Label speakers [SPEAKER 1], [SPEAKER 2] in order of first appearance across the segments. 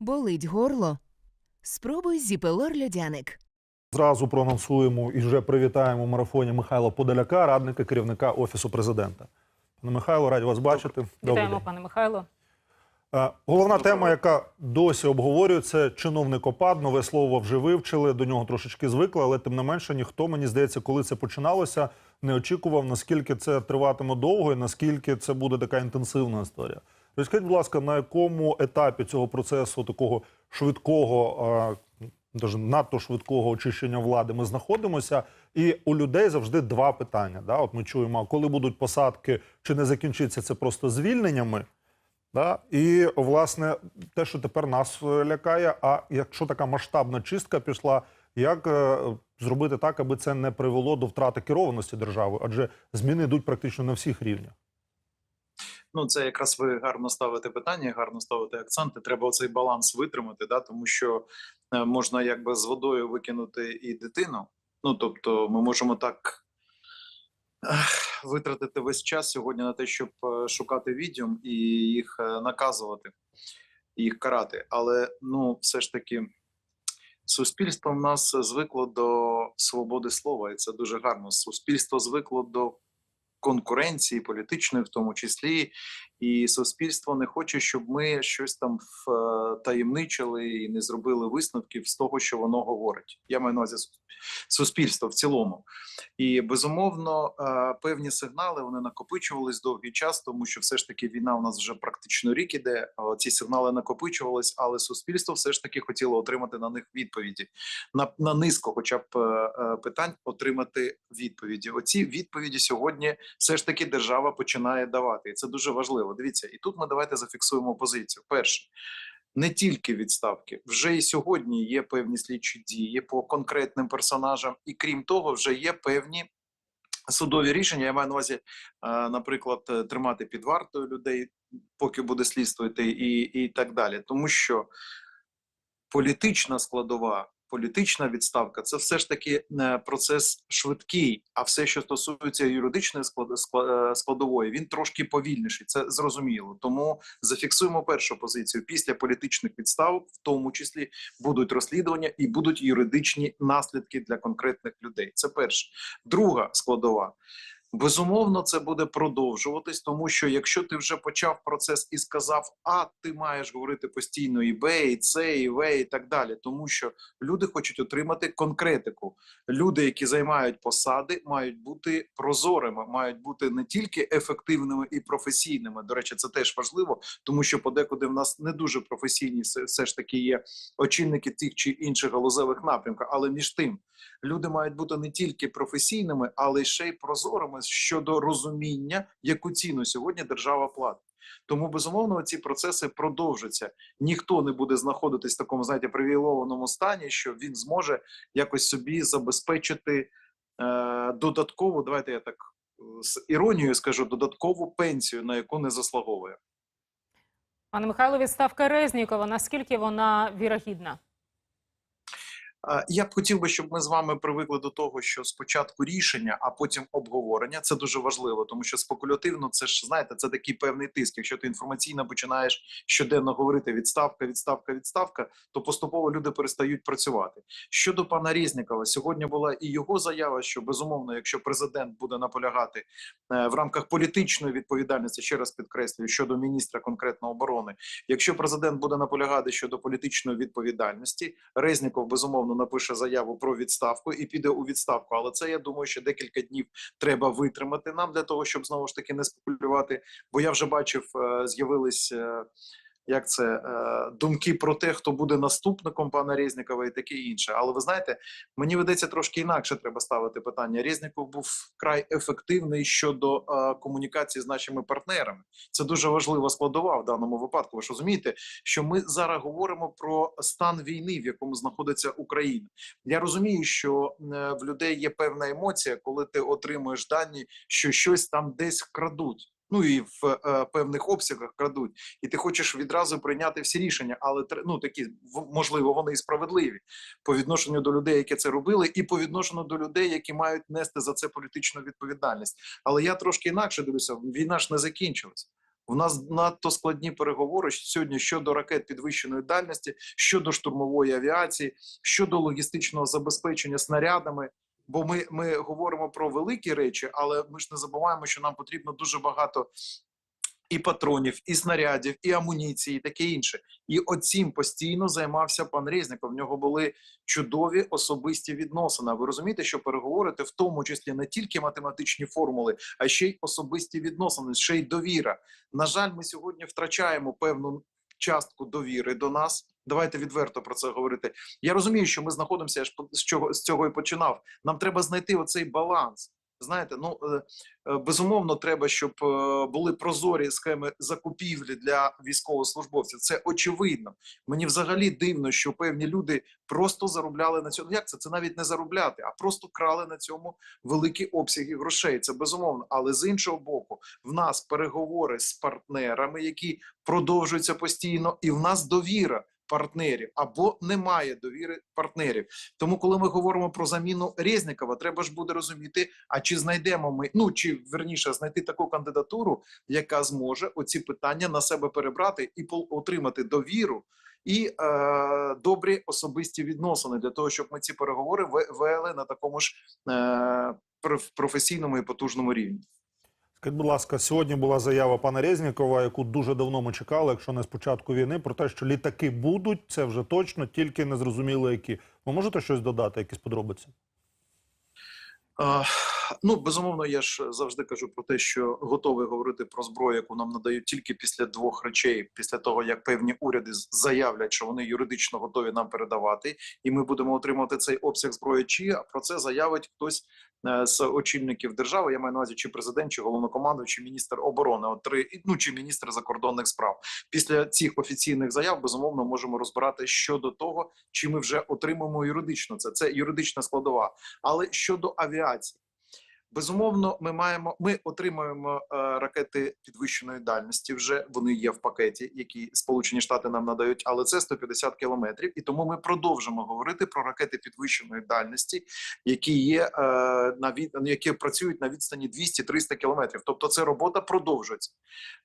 [SPEAKER 1] Болить горло? Спробуй зіпелор льодяник.
[SPEAKER 2] Зразу проанонсуємо і вже привітаємо в марафоні Михайла Подоляка, радника керівника офісу президента. Пане Михайло, раді вас бачити.
[SPEAKER 3] Вітаємо, пане Михайло.
[SPEAKER 2] Е, Головна тема, яка досі обговорюється, чиновник ОПАД. Нове слово вже вивчили. До нього трошечки звикли, але тим не менше ніхто мені здається, коли це починалося, не очікував, наскільки це триватиме довго і наскільки це буде така інтенсивна історія. Розкажіть, будь ласка, на якому етапі цього процесу такого швидкого, даже надто швидкого очищення влади ми знаходимося? І у людей завжди два питання. Да? От ми чуємо, коли будуть посадки, чи не закінчиться це просто звільненнями? Да? І власне те, що тепер нас е, лякає. А якщо така масштабна чистка пішла, як е, зробити так, аби це не привело до втрати керованості держави? Адже зміни йдуть практично на всіх рівнях.
[SPEAKER 4] Ну, це якраз ви гарно ставите питання, гарно ставите акценти. Треба цей баланс витримати, да, тому що е, можна якби з водою викинути і дитину. Ну тобто, ми можемо так витратити весь час сьогодні на те, щоб е, шукати відьом і їх е, наказувати, їх карати. Але ну, все ж таки. Суспільство в нас звикло до свободи слова, і це дуже гарно. Суспільство звикло до конкуренції, політичної, в тому числі, і суспільство не хоче, щоб ми щось там втаємничили і не зробили висновків з того, що воно говорить. Я маю на увазі суспільство в цілому. І безумовно, е, певні сигнали вони накопичувались довгий час, тому що все ж таки війна у нас вже практично рік іде. Ці сигнали накопичувались, але суспільство все ж таки хотіло отримати на них відповіді на, на низку, хоча б е, е, питань отримати відповіді. Оці відповіді сьогодні все ж таки держава починає давати, і це дуже важливо. Дивіться, і тут ми давайте зафіксуємо позицію. Перше. Не тільки відставки, вже і сьогодні є певні слідчі дії по конкретним персонажам, і крім того, вже є певні судові рішення. Я маю на увазі, е, наприклад, е, тримати під вартою людей, поки буде слідство і, і так далі. Тому що політична складова, політична відставка це все ж таки е, процес швидкий. А все, що стосується юридичної е, складової, він трошки повільніший. Це зрозуміло. Тому зафіксуємо першу позицію. Після політичних відставок, в тому числі, будуть розслідування і будуть юридичні наслідки для конкретних людей. Це перше. Друга складова. Безумовно, це буде продовжуватись, тому що якщо ти вже почав процес і сказав, а ти маєш говорити постійно і Б, і С, і В, і так далі, тому що люди хочуть отримати конкретику. Люди, які займають посади, мають бути прозорими, мають бути не тільки ефективними і професійними. До речі, це теж важливо, тому що подекуди в нас не дуже професійні все, ж таки є очільники тих чи інших галузевих напрямків, але між тим люди мають бути не тільки професійними, але ще й прозорими щодо розуміння, яку ціну сьогодні держава платить. Тому безумовно ці процеси продовжаться. Ніхто не буде знаходитись в такому знаєте, привілейованому стані, що він зможе якось собі забезпечити е, додаткову. Давайте я так е, з іронією скажу додаткову пенсію, на яку не заслуговує.
[SPEAKER 3] Пане Михайло, відставка Резнікова. Наскільки вона вірогідна?
[SPEAKER 4] Е, Я б хотів би, щоб ми з вами привикли до того, що спочатку рішення, а потім обговорення. Це дуже важливо, тому що спекулятивно це ж знаєте, це такий певний тиск. Якщо ти інформаційно починаєш щоденно говорити відставка, відставка, відставка, то поступово люди перестають працювати. Щодо пана Резнікова, сьогодні була і його заява, що безумовно, якщо президент буде наполягати е, в рамках політичної відповідальності, ще раз підкреслюю, щодо міністра конкретно оборони, якщо президент буде наполягати щодо політичної відповідальності, Резніков безумовно напише заяву про відставку і піде у відставку. Але це я думаю, що декілька днів треба витримати нам для того, щоб знову ж таки не спекулювати. Бо я вже бачив, е, з'явились. Як це е, думки про те, хто буде наступником пана Резнікова і таке інше. Але ви знаєте, мені видається трошки інакше треба ставити питання. Резніков був вкрай ефективний щодо е, комунікації з нашими партнерами. Це дуже важлива складова в даному випадку. Ви ж розумієте, що ми зараз говоримо про стан війни, в якому знаходиться Україна. Я розумію, що е, в людей є певна емоція, коли ти отримуєш дані, що щось там десь крадуть. Ну і в е, певних обсягах крадуть, і ти хочеш відразу прийняти всі рішення, але ну такі можливо вони і справедливі по відношенню до людей, які це робили, і по відношенню до людей, які мають нести за це політичну відповідальність. Але я трошки інакше дивлюся, війна ж не закінчилась. У нас надто складні переговори сьогодні щодо ракет підвищеної дальності, щодо штурмової авіації, щодо логістичного забезпечення снарядами. Бо ми, ми говоримо про великі речі, але ми ж не забуваємо, що нам потрібно дуже багато і патронів, і снарядів, і амуніції, і таке інше. І оцім постійно займався пан Резніков. В нього були чудові особисті відносини. Ви розумієте, що переговорити в тому числі не тільки математичні формули, а ще й особисті відносини, ще й довіра. На жаль, ми сьогодні втрачаємо певну частку довіри до нас. Давайте відверто про це говорити. Я розумію, що ми знаходимося я ж по- з чого з цього і починав. Нам треба знайти оцей баланс. Знаєте, ну е, е, безумовно, треба, щоб е, були прозорі схеми закупівлі для військовослужбовців. Це очевидно. Мені взагалі дивно, що певні люди просто заробляли на цьому. Як це? Це навіть не заробляти, а просто крали на цьому великі обсяги грошей. Це безумовно. Але з іншого боку, в нас переговори з партнерами, які продовжуються постійно, і в нас довіра. Партнерів або немає довіри партнерів. Тому, коли ми говоримо про заміну Резнікова, треба ж буде розуміти, а чи знайдемо ми, ну чи верніше знайти таку кандидатуру, яка зможе оці питання на себе перебрати і отримати довіру і е, добрі особисті відносини для того, щоб ми ці переговори ве- вели на такому ж е, професійному і потужному рівні.
[SPEAKER 2] Скажіть, будь ласка, сьогодні була заява пана Резнікова, яку дуже давно ми чекали, якщо не з початку війни, про те, що літаки будуть, це вже точно, тільки не зрозуміло які. Ви можете щось додати, якісь подробиці?
[SPEAKER 4] Е, Ну, безумовно, я ж завжди кажу про те, що готовий говорити про зброю, яку нам надають тільки після двох речей, після того як певні уряди заявлять, що вони юридично готові нам передавати, і ми будемо отримувати цей обсяг зброї. Чи про це заявить хтось е, з очільників держави? Я маю на увазі, чи президент, чи головнокомандуючий, чи міністр оборони, от три ну чи міністр закордонних справ. Після цих офіційних заяв безумовно можемо розбирати щодо того, чи ми вже отримаємо юридично це. Це юридична складова. Але щодо авіації. Безумовно, ми маємо. Ми отримуємо е, ракети підвищеної дальності. Вже вони є в пакеті, які Сполучені Штати нам надають, але це 150 кілометрів. І тому ми продовжимо говорити про ракети підвищеної дальності, які є е, на від які працюють на відстані 200-300 кілометрів. Тобто, це робота продовжується.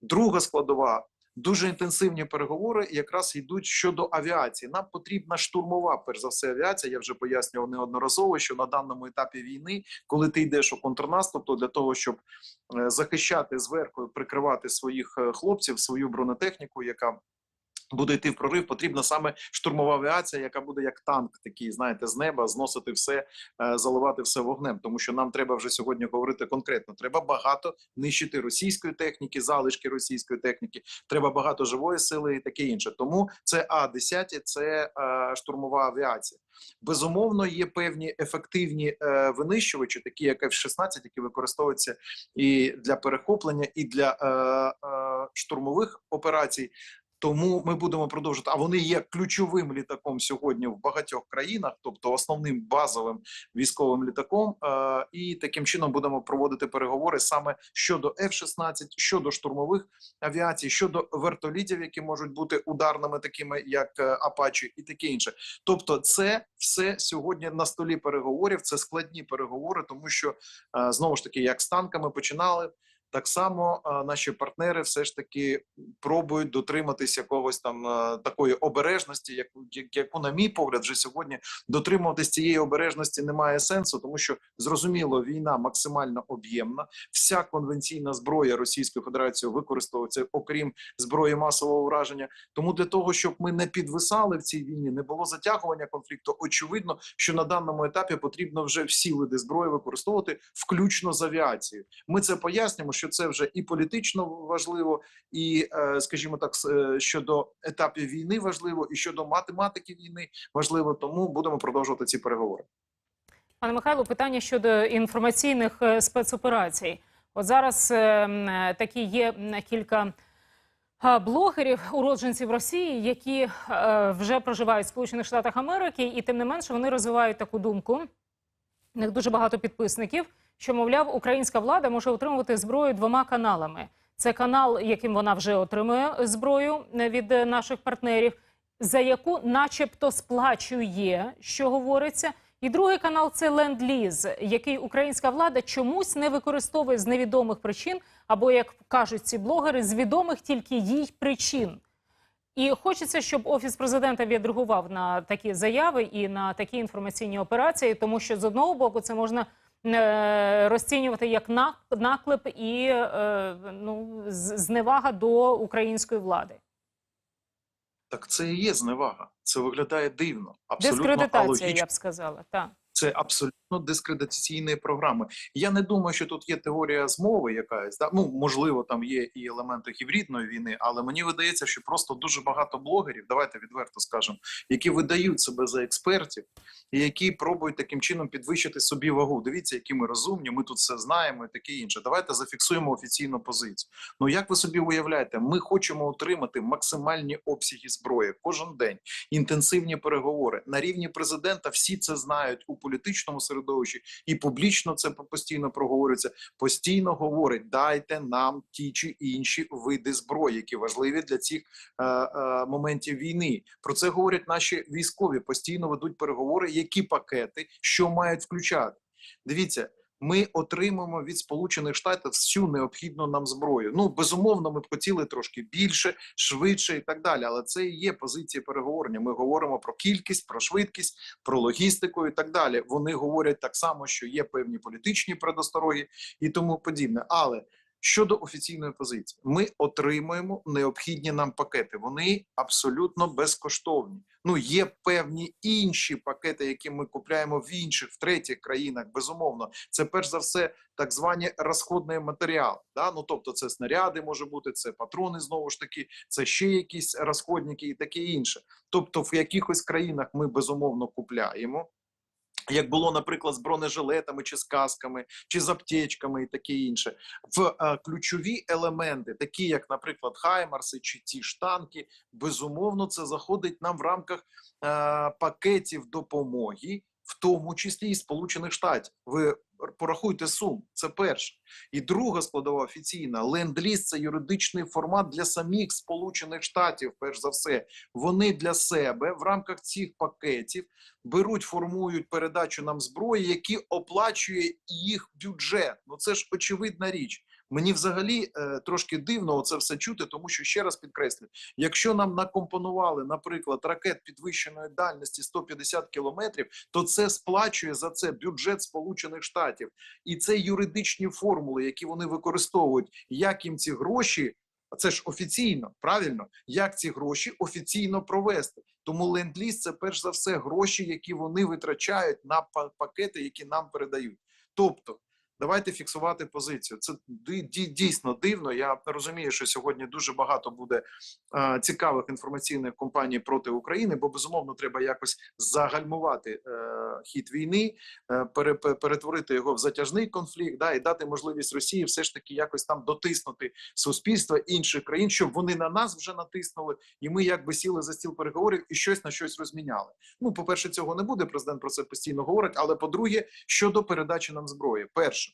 [SPEAKER 4] Друга складова. Дуже інтенсивні переговори якраз йдуть щодо авіації. Нам потрібна штурмова, перш за все, авіація. Я вже пояснював неодноразово, що на даному етапі війни, коли ти йдеш у контрнаступ, то для того, щоб е, захищати зверху, прикривати своїх е, хлопців, свою бронетехніку, яка буде йти в прорив, потрібна саме штурмова авіація, яка буде як танк, такий, знаєте, з неба зносити все, е, заливати все вогнем. Тому що нам треба вже сьогодні говорити конкретно. Треба багато нищити російської техніки, залишки російської техніки. Треба багато живої сили і таке інше. Тому це А 10 це е, штурмова авіація. Безумовно, є певні ефективні е, винищувачі, такі як F-16, які використовуються і для перехоплення, і для е, е, штурмових операцій. Тому ми будемо продовжувати. А вони є ключовим літаком сьогодні в багатьох країнах, тобто основним базовим військовим літаком. Е, і таким чином будемо проводити переговори саме щодо F-16, щодо штурмових авіацій, щодо вертолітів, які можуть бути ударними, такими як е, Апачі, і таке інше. Тобто, це все сьогодні на столі переговорів. Це складні переговори, тому що е, знову ж таки, як з танками починали. Так само наші партнери все ж таки пробують дотриматись якогось там такої обережності, яку, яку, на мій погляд, вже сьогодні дотримуватись цієї обережності немає сенсу, тому що зрозуміло, війна максимально об'ємна. Вся конвенційна зброя Російської Федерації використовується, окрім зброї масового враження. Тому для того, щоб ми не підвисали в цій війні, не було затягування конфлікту. Очевидно, що на даному етапі потрібно вже всі види зброї використовувати, включно з авіацією. Ми це пояснюємо, що це вже і політично важливо, і, е, скажімо так, е, щодо етапів війни важливо, і щодо математики війни важливо. Тому будемо продовжувати ці переговори.
[SPEAKER 3] Пане Михайло, питання щодо інформаційних е, спецоперацій. От зараз такі є кілька блогерів, уродженців Росії, які вже проживають в Сполучених Штатах Америки, і тим не менше вони розвивають таку думку. У них дуже багато підписників, що мовляв, українська влада може отримувати зброю двома каналами. Це канал, яким вона вже отримує зброю е, від е, наших партнерів, за яку, начебто, сплачує, що говориться, І другий канал це ленд-ліз, який українська влада чомусь не використовує з невідомих причин, або як кажуть ці блогери, з відомих тільки їй причин. І хочеться, щоб офіс президента відреагував на такі заяви і на такі інформаційні операції, тому що з одного боку це можна розцінювати як наклеп і е, ну, зневага до української влади.
[SPEAKER 4] Так це і є зневага. Це виглядає дивно. Абсолютно
[SPEAKER 3] Дискредитація,
[SPEAKER 4] алогічно.
[SPEAKER 3] я б сказала. Так.
[SPEAKER 4] Це абсолютно дискредитаційні програми. Я не думаю, що тут є теорія змови якась. Да? Ну можливо, там є і елементи гібридної війни, але мені видається, що просто дуже багато блогерів, давайте відверто скажемо, які видають себе за експертів і які пробують таким чином підвищити собі вагу. Дивіться, які ми розумні, ми тут все знаємо і таке інше. Давайте зафіксуємо офіційну позицію. Ну як ви собі уявляєте, ми хочемо отримати максимальні обсяги зброї кожен день, інтенсивні переговори на рівні президента. Всі це знають у політичному середовищі, і публічно це постійно проговорюється. Постійно говорить: дайте нам ті чи інші види зброї, які важливі для цих е, е, моментів війни. Про це говорять наші військові. Постійно ведуть переговори, які пакети, що мають включати. Дивіться. Ми отримуємо від Сполучених Штатів всю необхідну нам зброю. Ну безумовно, ми б хотіли трошки більше, швидше і так далі. Але це і є позиція переговорення. Ми говоримо про кількість, про швидкість, про логістику і так далі. Вони говорять так само, що є певні політичні предостороги і тому подібне. Але щодо офіційної позиції, ми отримуємо необхідні нам пакети. Вони абсолютно безкоштовні. Ну є певні інші пакети, які ми купляємо в інших в третіх країнах. Безумовно, це перш за все так звані розходний матеріал. Да? Ну тобто, це снаряди може бути, це патрони знову ж таки, це ще якісь розходники і таке інше. Тобто, в якихось країнах ми безумовно купляємо. Як було, наприклад, з бронежилетами чи з касками, чи з аптечками і таке інше, в е, ключові елементи, такі як, наприклад, Хаймарси чи ті штанки, безумовно, це заходить нам в рамках е, пакетів допомоги, в тому числі і Сполучених Штатів. Ви порахуйте сум. Це перше. І друга складова офіційна ленд-ліз – це юридичний формат для самих Сполучених Штатів. Перш за все, вони для себе в рамках цих пакетів беруть, формують передачу нам зброї, які оплачує їх бюджет. Ну це ж очевидна річ. Мені взагалі е, трошки дивно це все чути, тому що ще раз підкреслю: якщо нам накомпонували, наприклад, ракет підвищеної дальності 150 кілометрів, то це сплачує за це бюджет Сполучених Штатів, і це юридичні формули, які вони використовують, як їм ці гроші. Це ж офіційно, правильно, як ці гроші офіційно провести. Тому ленд-ліз – це перш за все гроші, які вони витрачають на пакети, які нам передають. Тобто, давайте фіксувати позицію. Це дійсно дивно. Я розумію, що сьогодні дуже багато буде цікавих інформаційних компаній проти України, бо безумовно треба якось загальмувати е, хід війни, е, пере- перетворити його в затяжний конфлікт, да, і дати можливість Росії все ж таки якось там дотиснути суспільство інших країн, щоб вони на нас вже натиснули, і ми якби сіли за стіл переговорів і щось на щось розміняли. Ну, по перше, цього не буде. Президент про це постійно говорить. Але по-друге, щодо передачі нам зброї, перше.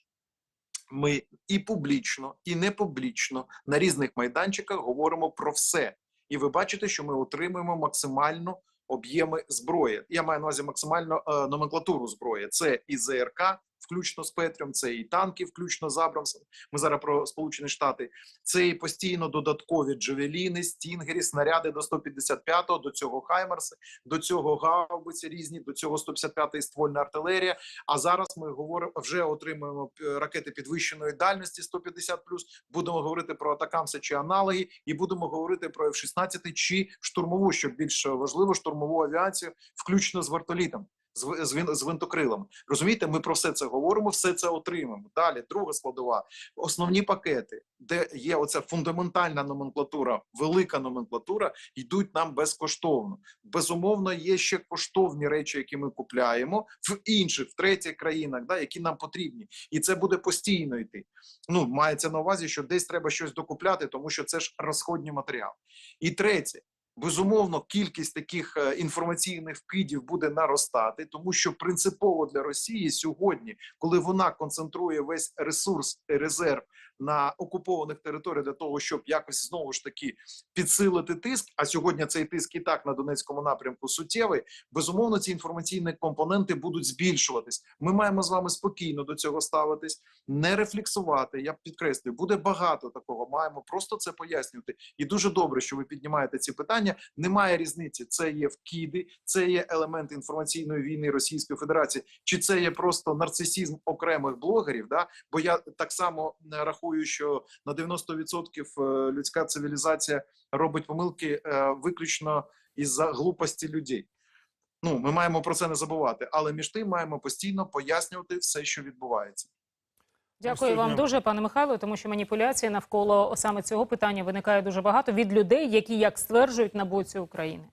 [SPEAKER 4] Ми і публічно, і не публічно на різних майданчиках говоримо про все. І ви бачите, що ми отримуємо максимально об'єми зброї. Я маю на увазі максимальну е, номенклатуру зброї. Це і ЗРК, включно з Петрем, це і танки, включно з Абрамсом. Ми зараз про Сполучені Штати. Це і постійно додаткові джевеліни, стінгері, снаряди до 155-го, до цього Хаймерси, до цього гаубиці різні, до цього 155-ї ствольна артилерія. А зараз ми говоримо вже отримуємо е, ракети підвищеної дальності 150 Будемо говорити про атакамси чи аналоги, і будемо говорити про F-16 чи штурмову, що більш важливо, штурмову авіацію, включно з вертолітом. З, ви- з винтокрилами. Розумієте, ми про все це говоримо, все це отримаємо. Далі, друга складова, основні пакети, де є оця фундаментальна номенклатура, велика номенклатура, йдуть нам безкоштовно. Безумовно, є ще коштовні речі, які ми купляємо в інших, в третіх країнах, да, які нам потрібні, і це буде постійно йти. Ну мається на увазі, що десь треба щось докупляти, тому що це ж розходні матеріали. І третє. Безумовно, кількість таких е, інформаційних вкидів буде наростати, тому що принципово для Росії сьогодні, коли вона концентрує весь ресурс і резерв на окупованих територіях для того, щоб якось знову ж таки підсилити тиск. А сьогодні цей тиск і так на Донецькому напрямку суттєвий. Безумовно, ці інформаційні компоненти будуть збільшуватись. Ми маємо з вами спокійно до цього ставитись, не рефлексувати. Я підкреслюю, буде багато такого. Маємо просто це пояснювати. І дуже добре, що ви піднімаєте ці питання. Немає різниці. Це є вкиди, це є елемент інформаційної війни Російської Федерації, чи це є просто нарцисізм окремих блогерів. Да? Бо я так само рахую, що на 90% е, людська цивілізація робить помилки е, виключно із-за глупості людей. Ну, ми маємо про це не забувати, але між тим маємо постійно пояснювати все, що відбувається.
[SPEAKER 3] Дякую вам дуже, пане Михайло, тому що маніпуляції навколо саме цього питання виникає дуже багато від людей, які як стверджують на боці України.